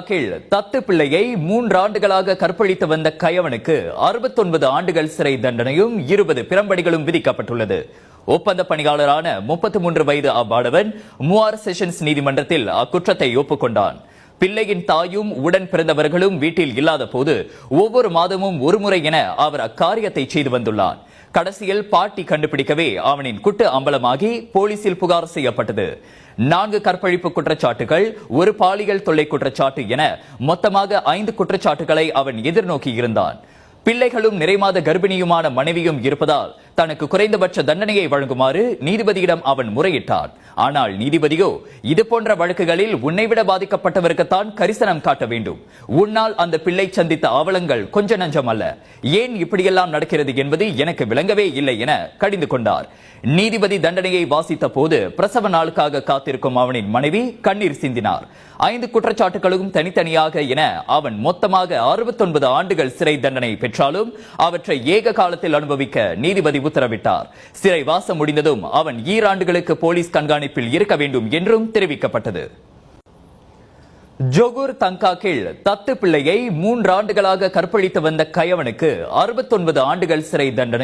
கீழ் தத்து பிள்ளையை மூன்றாண்டுகளாக கற்பழித்து வந்த கயவனுக்கு அறுபத்தொன்பது ஆண்டுகள் சிறை தண்டனையும் இருபது பிரம்படிகளும் விதிக்கப்பட்டுள்ளது. ஒப்பந்த பணியாளரான முப்பத்தி மூன்று வயது அவ்வாடவன் மூவார் செஷன்ஸ் நீதிமன்றத்தில் அக்குற்றத்தை ஒப்புக்கொண்டான். பிள்ளையின் தாயும் உடன் பிறந்தவர்களும் வீட்டில் இல்லாத போது ஒவ்வொரு மாதமும் ஒருமுறை என அவர் அக்காரியத்தை செய்து வந்துள்ளான். கடைசியில் பாட்டி கண்டுபிடிக்கவே அவனின் குட்டு அம்பலமாகி போலீசில் புகார் செய்யப்பட்டது. நான்கு கற்பழிப்பு குற்றச்சாட்டுகள் ஒரு பாலியல் தொல்லை குற்றச்சாட்டு என மொத்தமாக ஐந்து குற்றச்சாட்டுகளை அவன் எதிர்நோக்கி இருந்தான் பிள்ளைகளும் நிறைமாத கர்ப்பிணியுமான மனைவியும் இருப்பதால் தனக்கு குறைந்தபட்ச தண்டனையை வழங்குமாறு நீதிபதியிடம் அவன் முறையிட்டான். ஆனால் நீதிபதியோ இது போன்ற வழக்குகளில் உன்னைவிட பாதிக்கப்பட்டவருக்குத்தான் கரிசனம் காட்ட வேண்டும். உன்னால் அந்த பிள்ளை சந்தித்த அவலங்கள் கொஞ்ச நஞ்சம் அல்ல. ஏன் இப்படியெல்லாம் நடக்கிறது என்பது எனக்கு விளங்கவே இல்லை என கடிந்து கொண்டார். நீதிபதி தண்டனையை வாசித்த போது பிரசவ நாளுக்காக காத்திருக்கும் அவனின் மனைவி கண்ணீர் சிந்தினார். ஐந்து குற்றச்சாட்டுகளும் தனித்தனியாக என அவன் மொத்தமாக அறுபத்தொன்பது ஆண்டுகள் சிறை தண்டனை பெற்றாலும் அவற்றை ஏக காலத்தில் அனுபவிக்க நீதிபதி உத்தரவிட்டார். சிறை வாசம் முடிந்ததும் அவன் ஈராண்டுகளுக்கு போலீஸ் கண்காணிப்பில் இருக்க வேண்டும் என்றும் தெரிவிக்கப்பட்டது. ஜொகூர் தங்கா கீழ் தத்து பிள்ளையை மூன்று ஆண்டுகளாக கற்பழித்து வந்த கயவனுக்கு அறுபத்தொன்பது ஆண்டுகள் சிறை தண்டனை.